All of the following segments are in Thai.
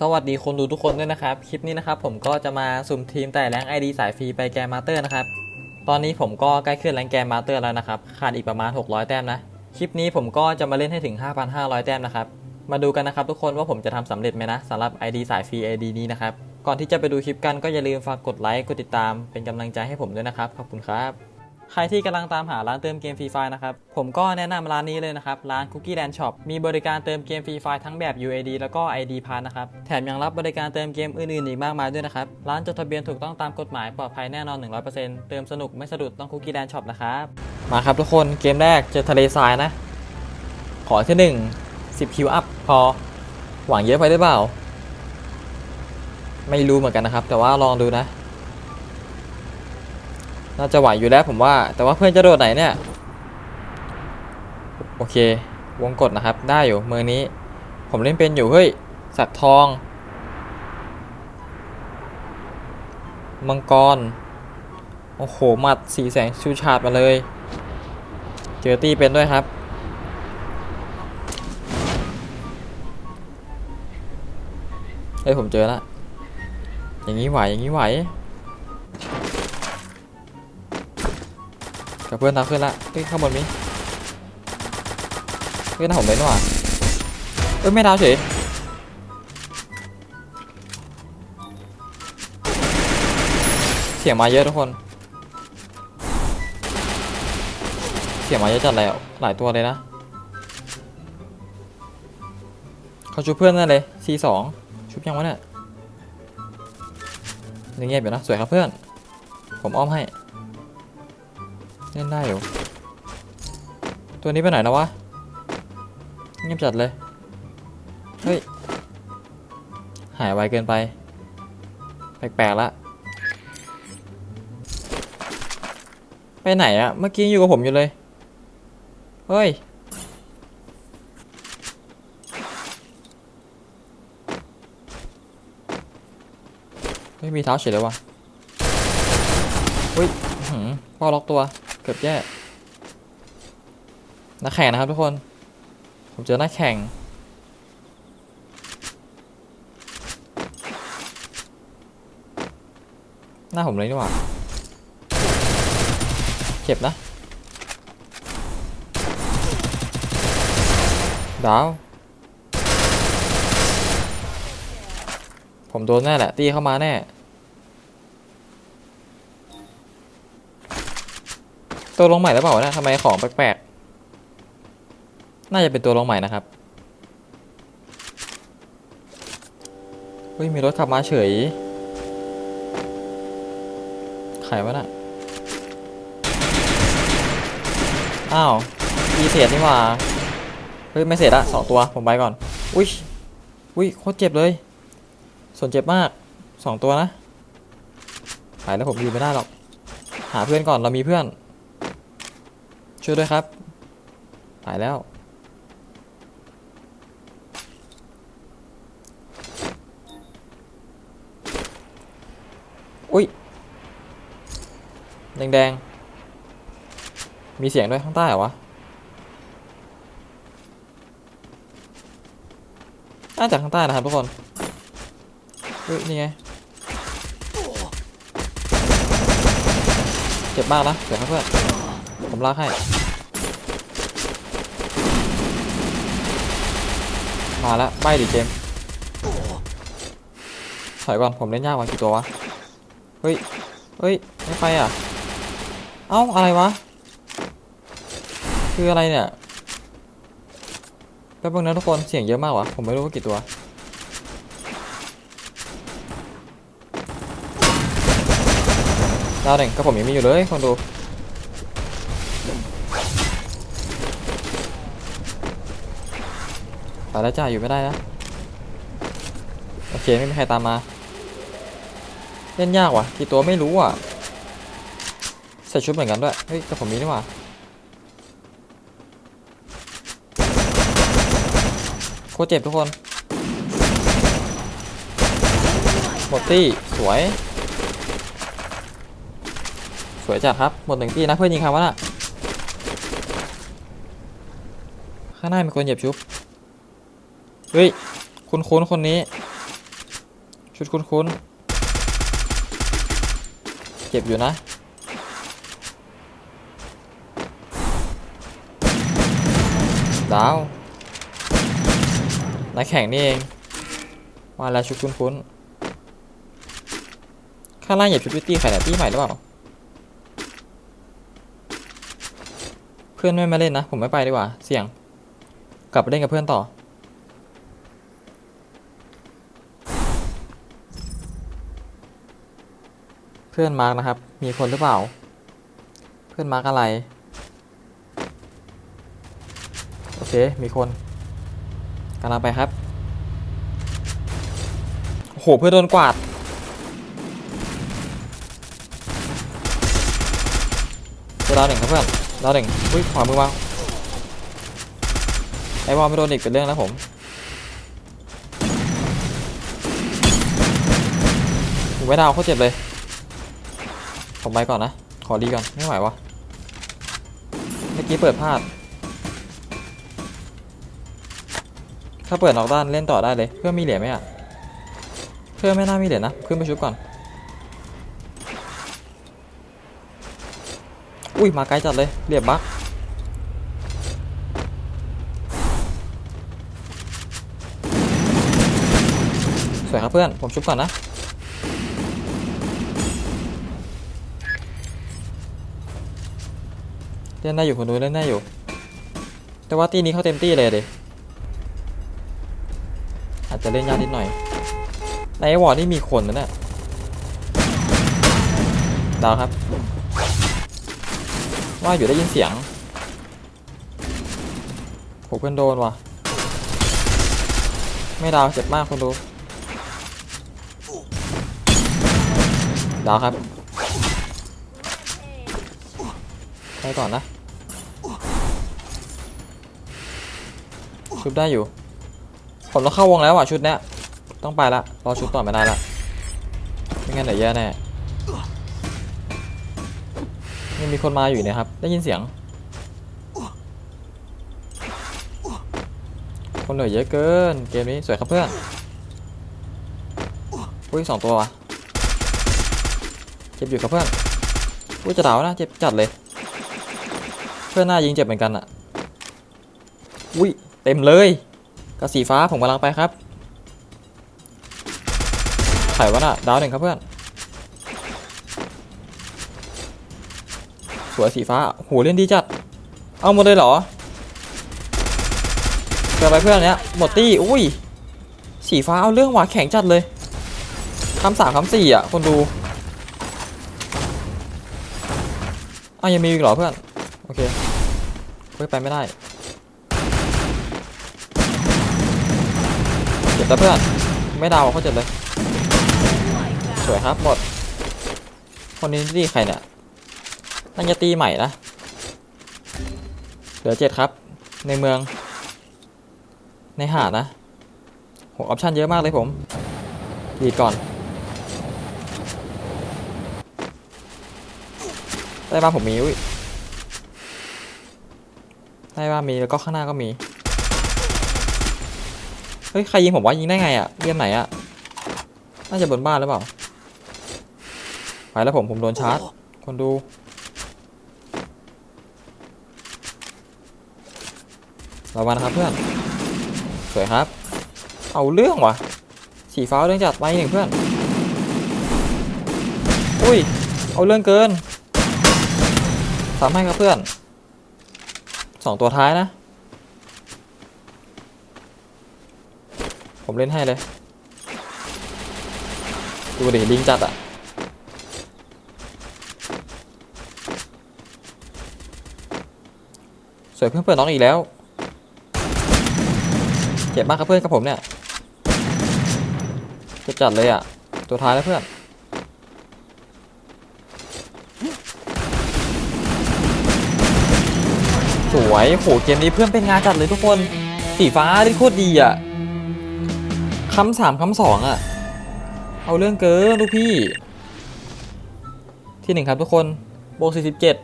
สวัสดีคนดูทุกคนด้วยนะครับ คลิปนี้นะครับผมก็จะมาสุ่มทีมแต่แรง ID สายฟรีไปแกมมาเตอร์นะครับ ตอนนี้ผมก็ใกล้ขึ้นแรงแกมมาเตอร์แล้วนะครับ ขาดอีกประมาณ 600 แต้มนะ คลิปนี้ผมก็จะมาเล่นให้ถึง 5,500 แต้มนะครับ มาดูกันนะครับทุกคนว่าผมจะทำสำเร็จไหมนะสำหรับ ID สายฟรี ID นี้นะครับ ก่อนที่จะไปดูคลิปกันก็อย่าลืมฝากกดไลค์ กดติดตาม เป็นกำลังใจให้ผมด้วยนะครับ ขอบคุณครับ ใครที่กำลังตามหาร้านเติมเกมฟรีไฟนะครับ ผมก็แนะนำร้านนี้เลยนะครับ ร้าน Cookie Land Shop มีบริการเติมเกมฟรีไฟทั้งแบบ UAD แล้วก็ ID พานะครับ แถมยังรับบริการเติมเกมอื่นๆ อีกมากมายด้วยนะครับ ร้านจดทะเบียนถูกต้องตามกฎหมายปลอดภัยแน่นอน 100%เติมสนุกไม่สะดุดต้อง Cookie Land Shop นะครับ มาครับทุกคนเกมแรกเจอทะเลทรายนะ ขอที่1 10คิวอัพพอ หวังเยอะไปหรือเปล่า ไม่รู้เหมือนกันนะครับ แต่ว่าลองดูนะ น่าจะไหวอยู่แล้วผมว่า แต่ว่าเพื่อนจะโดดไหนเนี่ย โอเค วงกดนะครับ ได้อยู่เมืองนี้ ผมเล่นเป็นอยู่เฮ้ย สัตว์ทอง มังกร โอ้โห หมัดสีแสงชูชาดมาเลย เจอตี้เป็นด้วยครับ เฮ้ย ผมเจอละอย่างนี้ไหว อย่างนี้ไหว กับเพื่อนตาขึ้นละเฮ้ยข้างบนมีเฮ้ยน้าผมเลยนี่หว่าเอ้ยไม่ดาวเฉยเสียงมาเยอะทุกคน เสียงมาเยอะจัดแล้วหลายตัวเลยนะเขาชุบเพื่อนนั่นเลย C2 ชุบยังวะเนี่ยยังเงียบอยู่นะสวยครับเพื่อน ผมอ้อมให้ เล่นได้อยู่ ตัวนี้ไปไหนแล้ววะ เงียบจัดเลย เฮ้ย หายไวเกินไป แปลกๆละไปไหนอะเมื่อกี้อยู่กับผมอยู่เลย เฮ้ย ไม่มีเท้าเฉยเลยวะอุ้ยพ่อล็อกตัว เกือบแย่นักแข่งนะครับทุกคน ผมเจอนักแข่ง หน้าผมเลยนี่หว่า เจ็บนะ ดาว ผมโดนแน่แหละ ตีเข้ามาแน่ ตัวลงใหม่หรือเปล่านะทำไมของแปลกๆ น่าจะเป็นตัวลงใหม่นะครับ เฮ้ย มีรถขับมาเฉยใครวะน่ะ อ้าวอีเสียดนี่หว่า เฮ้ย ไม่เสร็จละสองตัว ผมไปก่อน อุ้ย อุ้ย โคตรเจ็บเลย ส่วนเจ็บมากสองตัวนะหายแล้วผมอยู่ไม่ได้หรอก หาเพื่อนก่อน เรามีเพื่อน ช่วยด้วยครับหายแล้ว อุ้ย แดงๆ มีเสียงด้วยข้างใต้เหรอวะ น่าจะข้างใต้นะครับทุกคนเฮ้ยนี่ไง เจ็บมากนะเดี๋ยวครับเพื่อน ผมลากให้ มาแล้วใบดิเจมถอยก่อนผมเล่นยากกว่ากี่ตัววะ เฮ้ย เฮ้ย ไม่ไปอะ เอ้า อะไรวะ คืออะไรเนี่ยแป๊บนึงนะทุกคนเสียงเยอะมากวะผมไม่รู้ว่ากี่ตัวดาวหนึ่งก็ผมยังมีอยู่เลยคนดู ไปแล้วจ้าอยู่ไม่ได้นะโอเคไม่มีใครตามมาเล่นยากว่ะกี่ตัวไม่รู้อะใส่ชุดเหมือนกันด้วยเฮ้ยแต่ผมมีนี่หว่าโคตรเจ็บทุกคนหมดตี้สวย สวยจัดครับหมดหนึ่งที่นะเพื่อนยิงคำว่าน่ะข้างหน้ามีคนเหยียบชุบ เฮ้ย คุณคุ้นคนนี้ ชุดคุ้นๆเจ็บอยู่นะ ดาวนักแข่งนี่เอง มาแล้วชุดคุ้นๆข้างล่างเหยียบชุดวิตตี้ใครเนี่ยตี้ใหม่หรือเปล่า เพื่อนไม่มาเล่นนะ ผมไม่ไปดีกว่า เสี่ยง กลับไปเล่นกับเพื่อนต่อ พื่อนมาร์กนะครับ มีคนหรือเปล่า เพื่อนมาร์กอะไร โอเค มีคนกำลังไปครับ โอ้โห เพื่อนโดนกวาดเจอดาวหนึ่งครับเพื่อน ดาวหนึ่งอุ้ย ขวามือวางไอ้บอลไม่โดนอีกเป็นเรื่องแล้วผมผมไม่ดาวเขาเจ็บเลย ผมไปก่อนนะ ขอดีก่อน ไม่ไหววะ เมื่อกี้เปิดพลาด ถ้าเปิดนอกด้านเล่นต่อได้เลย เพื่อนมีเหรียญไหมอะ เพื่อนไม่น่ามีเหรียญนะ ขึ้นไปชุบก่อน อุ้ยมาไกลจัดเลยเรียบบักสวยครับเพื่อน ผมชุบก่อนนะ เล่นได้อยู่คนดูเล่นได้อยู่ แต่ว่าตีนี้เขาเต็มตีเลยเดอาจจะเล่นยากนิดหน่อย ในวอร์ดนี่มีคนนะเนี่ยดาวครับ ว่าอยู่ได้ยินเสียงโหเพื่อนโดนว่ะ ไม่ดาวเจ็บมากคนดู ดาวครับไปก่อนนะ ชุดได้อยู่ ผมต้องเข้าวงแล้วอะชุดเนี้ยต้องไปละรอชุดต่อไม่ได้ละไม่งั้นเดี๋ยวแย่แน่ยังมีคนมาอยู่เนี่ยครับ ได้ยินเสียง คนเหนื่อยเยอะเกิน เกมนี้สวยครับเพื่อนอุ้ยสองตัววะเจ็บอยู่ครับเพื่อนอุ้ยจะดาวนะเจ็บจัดเลย เพื่อนหน้ายิงเจ็บเหมือนกันอะอุ้ย เต็มเลยกระสีฟ้าผมกำลังไปครับไขวะน่ะดาวหนึ่งครับเพื่อน สวยสีฟ้าโหเล่นดีจัด เอาหมดเลยเหรอเกิดไปเพื่อนเนี้ยหมดตี้อุ้ย สีฟ้าเอาเรื่องหวาแข็งจัดเลยคำสามคำสี่อะ คนดูอ้าวยังมีอีกเหรอเพื่อน โอเคเฮ้ยไปไม่ได้ บแล้วเพื่อนไม่ดาวเขาเจ็บเลย สวยครับหมด คนนี้ที่ใครเนี่ยน่าจะตีใหม่นะเหลือเจ็ดครับ ในเมือง ในหาดนะโหออปชั่นเยอะมากเลยผมดีดก่อนใต้บ้านผมมีอุ้ยใต้บ้านมีแล้วก็ข้างหน้าก็มี ฮ้ยใครยิงผมว่ายิงได้ไงอะเรียมไหนอะน่าจะบนบ้านหรือเปล่าไปแล้วผมผมโดนชาร์จ คนดู ระวังนะครับเพื่อน สวยครับ เอาเรื่องวะสีฟ้าเอาเรื่องจัดไปหนึ่งเพื่อน อุ้ย เอาเรื่องเกินสามให้ครับเพื่อน สองตัวท้ายนะ ผมเล่นให้เลย ดูดิลิงจัดอะสวยเพื่อนเปิดน้องอีกแล้ว เจ็บมากครับเพื่อนกับผมเนี่ยจะจัดเลยอะตัวท้ายแล้วเพื่อนสวยโหเกมนี้เพื่อนเป็นงานจัดเลยทุกคน สีฟ้าได้โคตรดีอะ คำสามคำสองอะ เอาเรื่องเกินลูกพี่ ที่หนึ่งครับทุกคนโบสี่สิบเจ็ด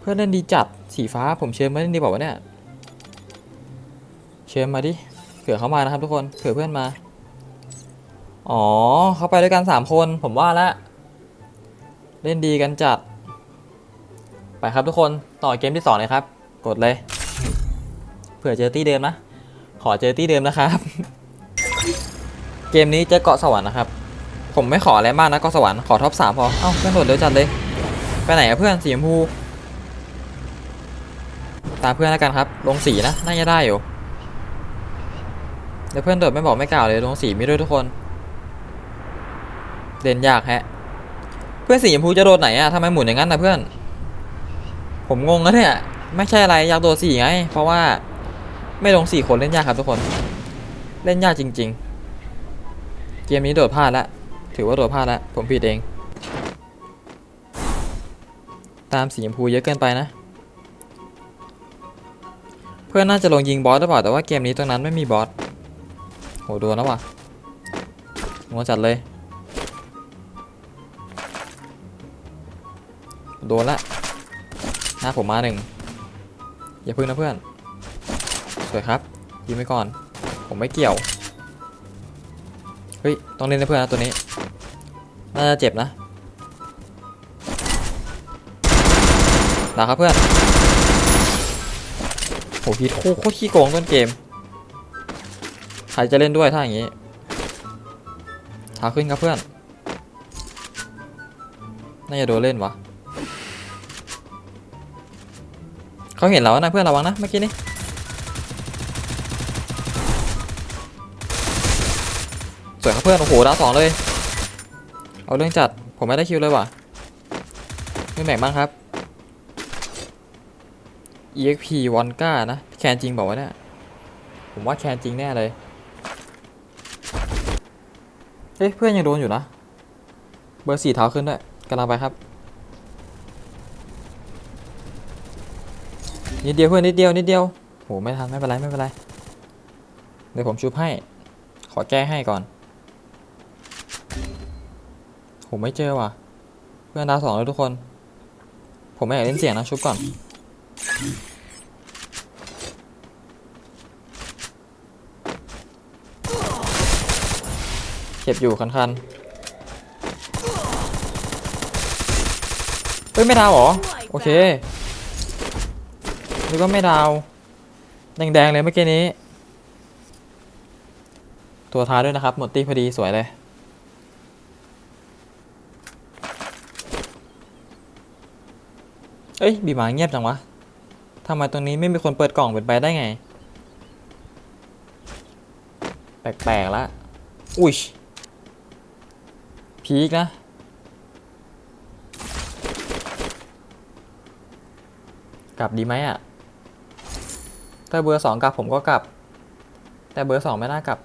เพื่อนเล่นดีจัดสีฟ้าผมเชิญมาเล่นดีบอกว่าเนี่ย เชิญมาดิเผื่อเขามานะครับทุกคนเผื่อเพื่อนมา อ๋อเขาไปด้วยกันสามคนผมว่าแล้วเล่นดีกันจัด ไปครับทุกคนต่อเกมที่สองเลยครับ กดเลย เผื่อเจอตี้เดิมนะ ขอเจอตี้เดิมนะครับ เกมนี้เจอเกาะสวรรค์นะครับ ผมไม่ขออะไรมากนะเกาะสวรรค์ขอท็อปสามพอ เอ้าเพื่อนโดดเร็วจัดเลย ไปไหนอะเพื่อนสีชมพูตามเพื่อนแล้วกันครับ ลงสีนะ น่าจะได้อยู่เดี๋ยวเพื่อนโดดไม่บอกไม่กล่าวเลยลงสีมีด้วยทุกคนเด่นยากแฮะ เพื่อนสีชมพูจะโดดไหนอะทำไมหมุนอย่างนั้นนะเพื่อน ผมงงนะเนี่ย ไม่ใช่อะไรอยากโดดสีไง เพราะว่าไม่ลงสี่คนเล่นยากครับทุกคน เล่นยากจริง ๆ เกมนี้โดดพลาดละ ถือว่าโดดพลาดละ ผมผิดเอง ตามสีชมพูเยอะเกินไปนะ เพื่อนน่าจะลงยิงบอสหรือเปล่าแต่ว่าเกมนี้ตรงนั้นไม่มีบอส โหโดนแล้วว่ะงงจัดเลย โดนละ หน้าผมมาหนึ่ง อย่าพึ่งนะเพื่อน สวยครับ ยิงไปก่อน ผมไม่เกี่ยว เฮ้ย ต้องเล่นนะเพื่อนนะตัวนี้ น่าจะเจ็บนะดาครับเพื่อนโหพีทคู่โคตรขี้โกงต้นเกม ใครจะเล่นด้วยถ้าอย่างนี้ท้าขึ้นครับเพื่อน น่าจะโดนเล่นวะ เขาเห็นเรานะเพื่อนระวังนะเมื่อกี้นี้ วยครับเพื่อนโอ้โหดาวสองเลย เอาเรื่องจัดผมไม่ได้คิวเลยว่ะไม่แบ่งบ้างครับ exp วอนก้านะ แคนจริงบอกว่าเนี่ยผมว่าแคนจริงแน่เลยเฮ้ยเพื่อนยังโดนอยู่นะ เบอร์สี่เท้าขึ้นด้วยกำลังไปครับนิดเดียวเพื่อนนิดเดียวนิดเดียวโหไม่ทันไม่เป็นไรไม่เป็นไร เดี๋ยวผมชุบให้ ขอแก้ให้ก่อน ผมไม่เจอว่ะ เพื่อนดาวสองแล้วทุกคน ผมไม่อยากเล่นเสียงนะชุบก่อนเก็บอยู่คันคันๆเฮ้ยไม่ดาวหรอ โอเคนึกว่าไม่ดาว แดงๆเลยเมื่อกี้นี้ ตัวท้ายด้วยนะครับ หมดตีพอดีสวยเลย เอ้ยบีหมาเงียบจังวะทำไมตรงนี้ไม่มีคนเปิดกล่องเป็นไปได้ไง แปลกๆละ อุ้ยพีกนะ กลับดีไหมอะ ถ้าเบอร์สองกลับผมก็กลับ แต่เบอร์สองไม่น่ากลับ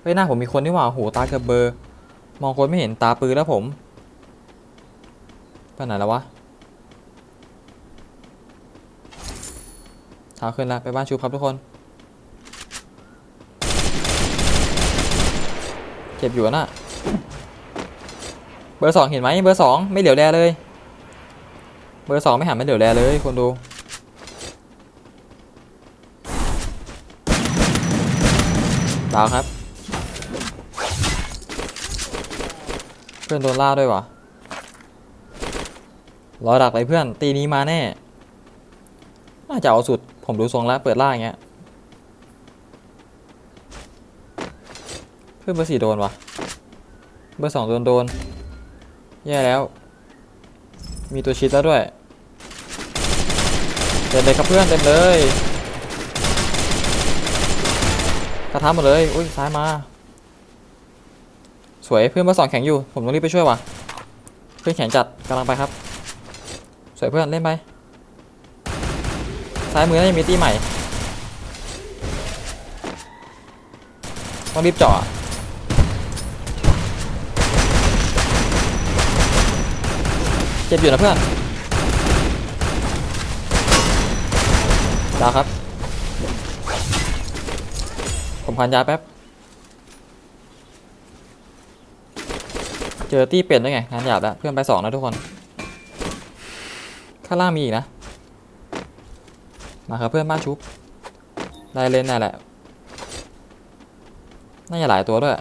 เฮ้ยหน้าผมมีคนนี่หว่าโหตาเกือบเบอร์ มองคนไม่เห็นตาปืนแล้วผม ไปไหนแล้ววะเช้าขึ้นแล้วไปบ้านชูครับทุกคน เจ็บอยู่น่ะ เบอร์สองเห็นไหมเบอร์สองไม่เหลียวแลเลย เบอร์สองไม่หันไม่เหลียวแลเลยคนดูดาวครับ เพื่อนโดนล่าด้วยวะ รอดักเลยเพื่อน ตีนี้มาแน่ น่าจะเอาสุด ผมดูทรงแล้ว เปิดล่าอย่างเงี้ย เพื่อนเบอร์สี่โดนวะเบอร์สองโดนโดน แย่แล้ว มีตัวชิดแล้วด้วย เต็มเลยครับเพื่อนเต็มเลย กระทำหมดเลย อุ้ยซ้ายมา สวยเพื่อนเบอร์สองแข็งอยู่ ผมต้องรีบไปช่วยวะเพื่อนแข็งจัดกำลังไปครับ วยเพื่อนเล่นไปซ้ายมือน่าจะมีตีใหม่ต้องรีบเจาะเจ็บอยู่นะเพื่อนดาครับ ผมพันยาแป๊บ เจอตี้เป็ดด้วยไงงานหยาบแล้วเพื่อนไปสองนะทุกคน ข้างล่างมีอีกนะ มาครับเพื่อนบ้านชุบ ได้เล่นนั่นแหละ น่าจะหลายตัวด้วย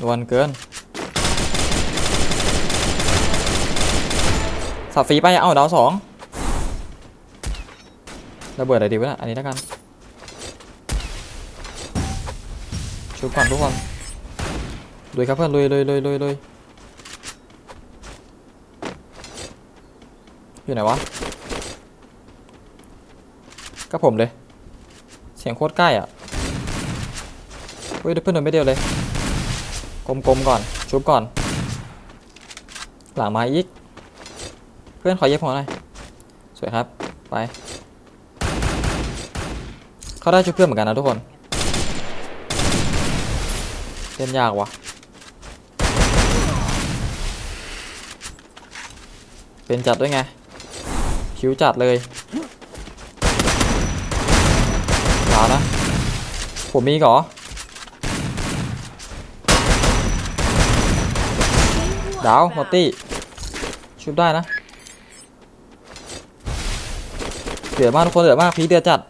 ดวนเกิน สับฟีไป เอ้าดาวสองระเบิดอะไรดีวะนะอันนี้แล้วกัน ชุบก่อนทุกคนลุยครับเพื่อนลุยลุยลุยลุยลุย อยู่ไหนวะ ก็ผมเลย เสียงโคตรใกล้อะเฮ้ยเพื่อนโดนไม่เดียวเลยกลมๆก่อน ชุบก่อน หลังมาอีก เพื่อนขอเย็บหัวหน่อย สวยครับ ไป เขาได้ชุบเพื่อนเหมือนกันนะทุกคน เล่นยากวะเป็นจัดด้วยไง คิวจัดเลยหลานะผมมีกเหรอดาวมอตตี้ชุบได้นะเดือดมากทุกคนเดือดมากพีคเดือดจัด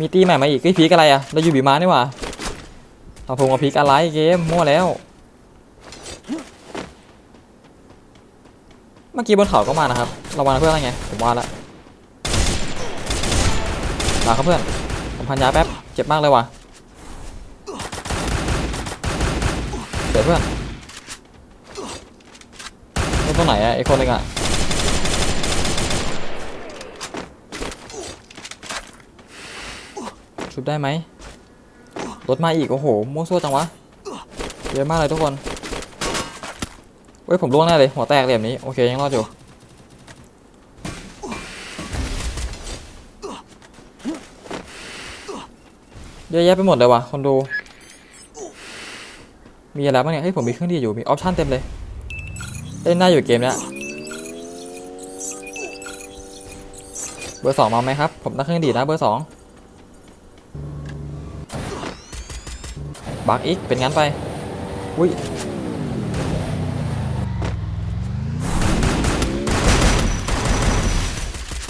มีตีใหม่มาอีกเฮ้พีคอะไรอะเราอยู่บีมานี่หว่าเอาพงเอาพีกอะไรเกมมั่วแล้ว เมื่อกี้บนเขาก็มานะครับระวังนะเพื่อนอะไรไงผมว่าละลาครับเพื่อนผมพันยาแป๊บเจ็บมากเลยว่ะเดี๋ยวเพื่อนนี่ตรงไหนอะไอคนนึงอะชุบได้ไหมรถมาอีกโอ้โหมั่วซั่วจังวะเยอะมากเลยทุกคน เว้ยผมล่วงแน่เลย หัวแตกเหลี่ยมนี้ โอเค ยังรอดอยู่ เยอะแยะไปหมดเลยว่ะ คนดู มีอะไรบ้างเนี่ย เฮ้ย ผมมีเครื่องดีอยู่ มีออปชั่นเต็มเลย เล่นได้อยู่เกมเนี้ยเบอร์สองมาไหมครับ ผมตั้งเครื่องดีนะเบอร์สองบักอีกเป็นงั้นไป อุ้ย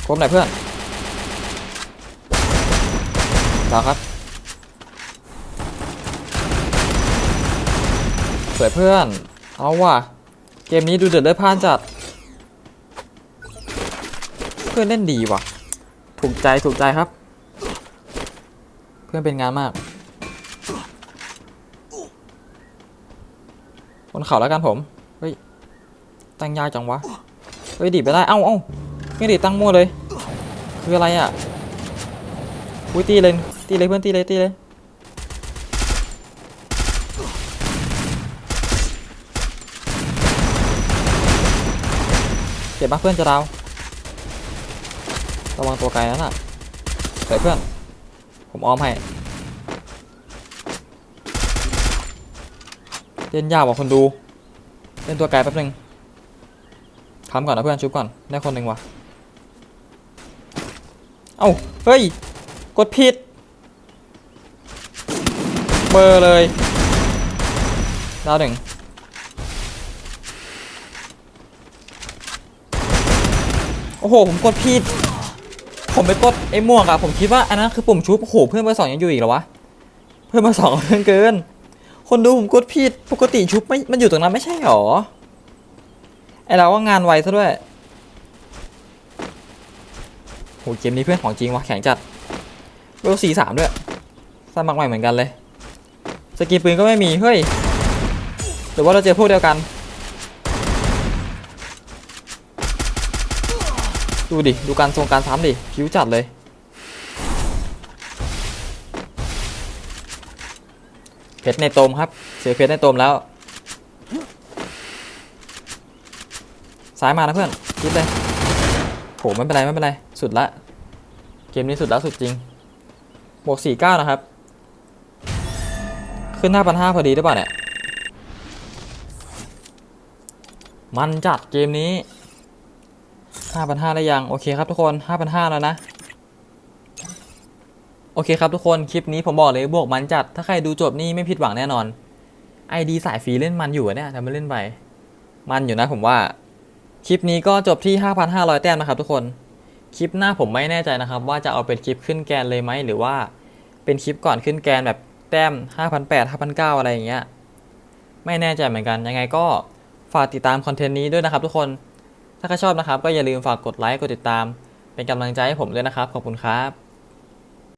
ครบไหนอยเพื่อนดาวครับสวยเพื่อน เอาว่ะ เกมนี้ดูเดือดเลยพ่านจัด เพื่อนเล่นดีว่ะ ถูกใจถูกใจครับ เพื่อนเป็นงานมาก บนเขาแล้วกันผม เฮ้ย ตั้งยากจังวะ เฮ้ย ดีไปได้ เอ้าเอ้า ไม่ดีดตั้งมั่วเลย คืออะไรอะอุ้ยตีเลยตีเลยเพื่อนตีเลยตีเลยเจ็บปะเพื่อนจะดาระวังตัวไกลนั่นน่ะใส่เพื่อน ผมออมให้เล่นยากกว่าคนดู เล่นตัวไกลแป๊บนึงทำก่อนนะเพื่อนชุบก่อน ได้คนหนึ่งว่ะ เอ้า เฮ้ย กดผิด เบอร์เลยดาวหนึ่งโอ้โห ผมกดผิด ผมไปกดไอ้ม่วงอะผมคิดว่าอันนั้นคือปุ่มชุบ โอ้โห เพื่อนเบอร์สองยังอยู่อีกเหรอวะ เพื่อนเบอร์สองเกินเกิน คนดูผมกดผิด ปกติชุบไม่ มันอยู่ตรงนั้นไม่ใช่หรอ ไอเราว่างานไวซะด้วย หเกมนี้เพื่อนของจริงว่ะแข็งจัดเวลสี่สามด้วยสมัครใหม่เหมือนกันเลย สกินปืนก็ไม่มี เฮ้ย หรือว่าเราเจอพวกเดียวกัน ดูดิ ดูการทรงการซ้ำดิผิวจัดเลย เพชรในโตมครับ เสียเพชรในโตมแล้ว ซ้ายมานะเพื่อนคิดเลย โหไม่เป็นไรไม่เป็นไร สุดละ เกมนี้สุดละสุดจริง บวกสี่เก้านะครับ ขึ้นห้าพันห้าพอดีได้ป่ะเนี่ย มันจัดเกมนี้ห้าพันห้าได้ยัง โอเคครับทุกคนห้าพันห้าแล้วนะโอเคครับทุกคน คลิปนี้ผมบอกเลยบวกมันจัด ถ้าใครดูจบนี่ไม่ผิดหวังแน่นอน ID สายฟรีเล่นมันอยู่เนี่ยทำไมเล่นไป มันอยู่นะผมว่า คลิปนี้ก็จบที่ 5,500 แต้มนะครับทุกคน คลิปหน้าผมไม่แน่ใจนะครับ ว่าจะเอาเป็นคลิปขึ้นแกนเลยไหมหรือว่าเป็นคลิปก่อนขึ้นแกนแบบแต้ม 5,800 5,900 อะไรอย่างเงี้ย ไม่แน่ใจเหมือนกัน ยังไงก็ฝากติดตามคอนเทนต์นี้ด้วยนะครับทุกคน ถ้าใครชอบนะครับก็อย่าลืมฝากกดไลค์ กดติดตาม เป็นกำลังใจให้ผมด้วยนะครับ ขอบคุณครับ